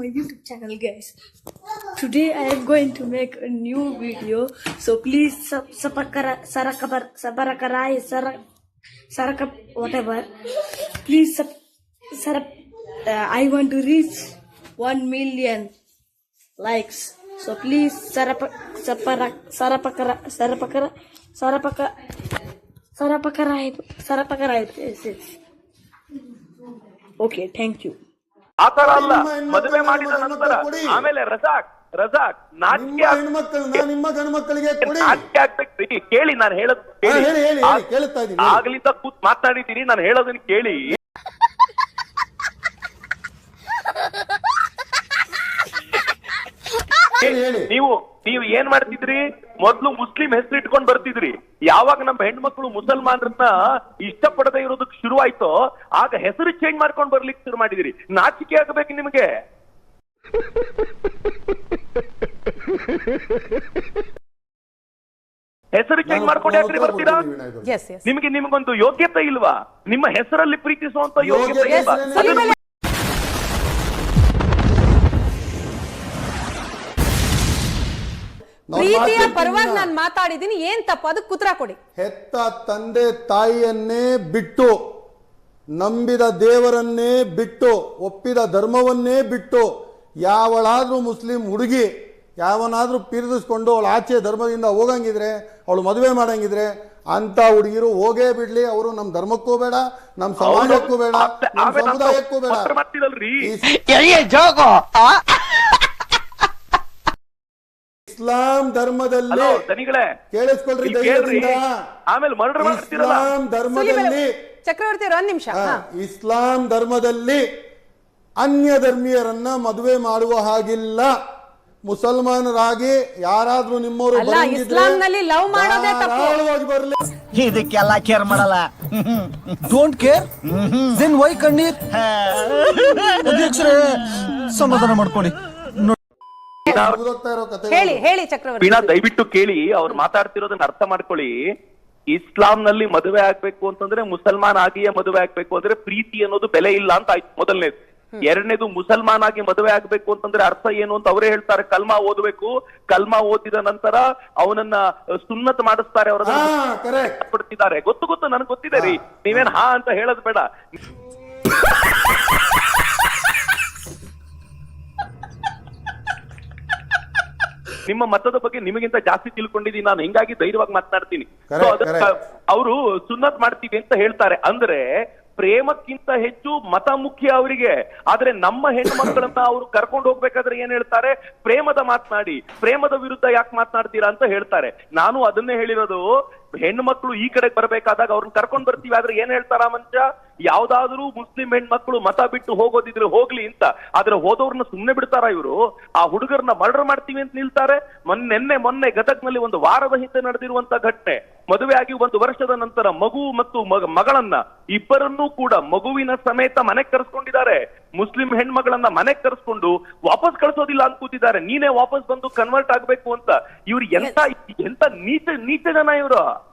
my YouTube channel, guys. Today I am going to make a new video, so please sabarakarai sarak sarakap whatever. Please sub sarap. Uh, I want to reach one million likes. So please saparak sarapakara sarapakara sarapaka sarapakarai sarapakarai. Yes, yes. Okay, thank you. ಆತರ ಅಲ್ಲ. ಮದುವೆ ಮಾಡಿದ ನಂತರ ಆಮೇಲೆ ರಜಾಕ್ ರಜಾಕ್ ನಾಟ್ಯ. ನಾಚಿಕೆ ನಾಚಿಕೆ ಆಗ್ಬೇಕ್ರಿ. ಕೇಳಿ ನಾನು ಹೇಳೋದು ಕೇಳಿ. ಆಗ್ಲಿಂದ ಕೂತ್ ಮಾತಾಡಿದ್ದೀನಿ ನಾನು ಹೇಳೋದನ್ನ ಕೇಳಿ. ನೀವು ನೀವು ಏನ್ ಮಾಡ್ತಿದ್ರಿ? ಮೊದ್ಲು ಮುಸ್ಲಿಂ ಹೆಸರು ಇಟ್ಕೊಂಡ್ ಬರ್ತಿದ್ರಿ. ಯಾವಾಗ ನಮ್ಮ ಹೆಣ್ಮಕ್ಳು ಮುಸಲ್ಮಾನರನ್ನ ಇಷ್ಟಪಡದೆ ಇರೋದಕ್ಕೆ ಶುರುವಾಯ್ತೋ ಆಗ ಹೆಸರು ಚೇಂಜ್ ಮಾಡ್ಕೊಂಡ್ ಬರ್ಲಿಕ್ಕೆ ಶುರು ಮಾಡಿದಿರಿ. ನಾಚಿಕೆ ಆಗಬೇಕು ನಿಮ್ಗೆ. ಹೆಸರು ಚೇಂಜ್ ಮಾಡ್ಕೊಂಡು ಯಾಕ್ರಿ ಬರ್ತೀರಾ? ನಿಮ್ಗೆ ನಿಮ್ಗೊಂದು ಎಸ್ ಎಸ್ ನಿಮಗೆ ನಿಮಗೊಂದು ಯೋಗ್ಯತೆ ಇಲ್ವಾ? ನಿಮ್ಮ ಹೆಸರಲ್ಲಿ ಪ್ರೀತಿಸುವಂತ ಯೋಗ್ಯತೆ ಯೋಗ್ಯತೆ ಇಲ್ವಾ? ಪ್ರೀತಿಯ ಪರವಾಗಿ. ನಾನು ಮಾತಾಡಿದ್ದೀನಿ ಏನ್ ತಪ್ಪು? ಅದಕ್ಕೆ ಉತ್ತರ ಕೊಡಿ. ಹೆತ್ತ ತಂದೆ ತಾಯಿಯನ್ನೇ ಬಿಟ್ಟು ನಂಬಿದ ದೇವರನ್ನೇ ಬಿಟ್ಟು ಒಪ್ಪಿದ ಧರ್ಮವನ್ನೇ ಬಿಟ್ಟು ಯಾವಳಾದ್ರೂ ಮುಸ್ಲಿಂ ಹುಡುಗಿ ಯಾವನಾದ್ರೂ ಪೀರಿದಿಸ್ಕೊಂಡು ಅವಳು ಆಚೆ ಧರ್ಮದಿಂದ ಹೋಗಂಗಿದ್ರೆ ಅವಳು ಮದುವೆ ಮಾಡಂಗಿದ್ರೆ ಅಂತ ಹುಡುಗಿರು ಹೋಗೇ ಬಿಡ್ಲಿ. ಅವರು ನಮ್ಮ ಧರ್ಮಕ್ಕೂ ಬೇಡ ನಮ್ ಸಮಾಜಕ್ಕೂ ಬೇಡ ನಮ್ ಸಮುದಾಯಕ್ಕೂ ಬೇಡ. ಇಸ್ಲಾಂ ಧರ್ಮದಲ್ಲಿ ಕೇಳಿಸ್ಕೊಳ್ರಿ ಆಮೇಲೆ ಮರ್ಡರ್ ಮಾಡ್ತಿರಲ್ಲ? ಇಸ್ಲಾಂ ಧರ್ಮದಲ್ಲಿ ಚಕ್ರವರ್ತಿ ನಿಮಿಷ. ಇಸ್ಲಾಂ ಧರ್ಮದಲ್ಲಿ ಅನ್ಯ ಧರ್ಮೀಯರನ್ನ ಮದುವೆ ಮಾಡುವ ಹಾಗಿಲ್ಲ. ಮುಸಲ್ಮಾನರಾಗಿ ಯಾರಾದ್ರೂ ನಿಮ್ಮವರು ಅಲ್ಲ, ಇಸ್ಲಾಂನಲ್ಲಿ love ಮಾಡೋದೇ ತಪ್ಪು. ಇದಕ್ಕೆಲ್ಲ ಕೇರ್ ಮಾಡಲ್ಲ. ಡೋಂಟ್ ಕೇರ್ ದೆನ್ ವೈ ಕಣ್ಣೀರ್? ಅಧ್ಯಕ್ಷರೇ ಸಮಾಧಾನ ಮಾಡ್ಕೊಳ್ಳಿ. ಹೇಳಿ ಹೇಳಿ ಚಕ್ರವರ್ತಿ. ವೀಣಾ ದಯವಿಟ್ಟು ಕೇಳಿ ಅವ್ರು ಮಾತಾಡ್ತಿರೋದನ್ನ ಅರ್ಥ ಮಾಡ್ಕೊಳ್ಳಿ. ಇಸ್ಲಾಂನಲ್ಲಿ ಮದುವೆ ಆಗ್ಬೇಕು ಅಂತಂದ್ರೆ ಮುಸಲ್ಮಾನ್ ಆಗಿಯೇ ಮದುವೆ ಆಗ್ಬೇಕು ಅಂದ್ರೆ ಪ್ರೀತಿ ಅನ್ನೋದು ಬೆಲೆ ಇಲ್ಲ ಅಂತ ಆಯ್ತು ಮೊದಲನೇದು. ಎರಡನೇದು ಮುಸಲ್ಮಾನ್ ಆಗಿ ಮದುವೆ ಆಗ್ಬೇಕು ಅಂತಂದ್ರೆ ಅರ್ಥ ಏನು ಅಂತ ಅವರೇ ಹೇಳ್ತಾರೆ. ಕಲ್ಮಾ ಓದಬೇಕು. ಕಲ್ಮಾ ಓದಿದ ನಂತರ ಅವನನ್ನ ಸುನ್ನತ್ ಮಾಡಿಸ್ತಾರೆ ಅವರನ್ನ ಹಾ ಕರೆಕ್ಟ್ ಪಡ್ತಿದ್ದಾರೆ ಗೊತ್ತು ಗೊತ್ತು ನನಗೆ ಗೊತ್ತಿದೆ ರೀ. ನೀವೇನ್ ಹಾ ಅಂತ ಹೇಳೋದು ಬೇಡ. ನಿಮ್ಮ ಮತದ ಬಗ್ಗೆ ನಿಮಗಿಂತ ಜಾಸ್ತಿ ತಿಳ್ಕೊಂಡಿದ್ದೀನಿ ನಾನು ಹಿಂಗಾಗಿ ಧೈರ್ಯವಾಗಿ ಮಾತನಾಡ್ತೀನಿ. ಅವರು ಸುನ್ನತ್ ಮಾಡ್ತೀವಿ ಅಂತ ಹೇಳ್ತಾರೆ. ಅಂದ್ರೆ ಪ್ರೇಮಕ್ಕಿಂತ ಹೆಚ್ಚು ಮತ ಮುಖ್ಯ ಅವರಿಗೆ. ಆದ್ರೆ ನಮ್ಮ ಹೆಣ್ಣು ಮಕ್ಕಳನ್ನ ಅವರು ಕರ್ಕೊಂಡು ಹೋಗ್ಬೇಕಾದ್ರೆ ಏನ್ ಹೇಳ್ತಾರೆ? ಪ್ರೇಮದ ಮಾತನಾಡಿ ಪ್ರೇಮದ ವಿರುದ್ಧ ಯಾಕೆ ಮಾತನಾಡ್ತೀರಾ ಅಂತ ಹೇಳ್ತಾರೆ. ನಾನು ಅದನ್ನೇ ಹೇಳಿರೋದು ಹೆಣ್ಣು ಮಕ್ಕಳು ಈ ಕಡೆಗೆ ಬರಬೇಕಾದಾಗ ಅವ್ರನ್ನ ಕರ್ಕೊಂಡ್ ಬರ್ತೀವಿ. ಆದ್ರೆ ಏನ್ ಹೇಳ್ತಾರ ಮಂಚ ಯಾವ್ದಾದ್ರೂ ಮುಸ್ಲಿಂ ಹೆಣ್ಮಕ್ಳು ಮತ ಬಿಟ್ಟು ಹೋಗೋದಿದ್ರೆ ಹೋಗ್ಲಿ ಅಂತ. ಆದ್ರೆ ಹೋದವ್ರನ್ನ ಸುಮ್ನೆ ಬಿಡ್ತಾರ ಇವರು? ಆ ಹುಡುಗರನ್ನ ಮರ್ಡರ್ ಮಾಡ್ತೀವಿ ಅಂತ ನಿಲ್ತಾರೆ. ಮೊನ್ನೆ, ನಿನ್ನೆ, ಮೊನ್ನೆ ಗದಗ್ನಲ್ಲಿ ಒಂದು ವಾರದ ಹಿಂದೆ ನಡೆದಿರುವಂತ ಘಟನೆ. ಮದುವೆ ಆಗಿ ಒಂದು ವರ್ಷದ ನಂತರ ಮಗು ಮತ್ತು ಮಗ- ಮಗಳನ್ನ ಇಬ್ಬರನ್ನೂ ಕೂಡ ಮಗುವಿನ ಸಮೇತ ಮನೆಗ್ ಕರೆಸ್ಕೊಂಡಿದ್ದಾರೆ. ಮುಸ್ಲಿಂ ಹೆಣ್ಮಗಳನ್ನ ಮನೆಗ್ ಕರೆಸ್ಕೊಂಡು ವಾಪಸ್ ಕಳ್ಸೋದಿಲ್ಲ ಅಂತ ಕೂತಿದ್ದಾರೆ. ನೀನೇ ವಾಪಸ್ ಬಂದು ಕನ್ವರ್ಟ್ ಆಗ್ಬೇಕು ಅಂತ. ಇವ್ರು ಎಂತ ಎಂತ ನೀಚ ನೀಚ ಜನ ಇವರು?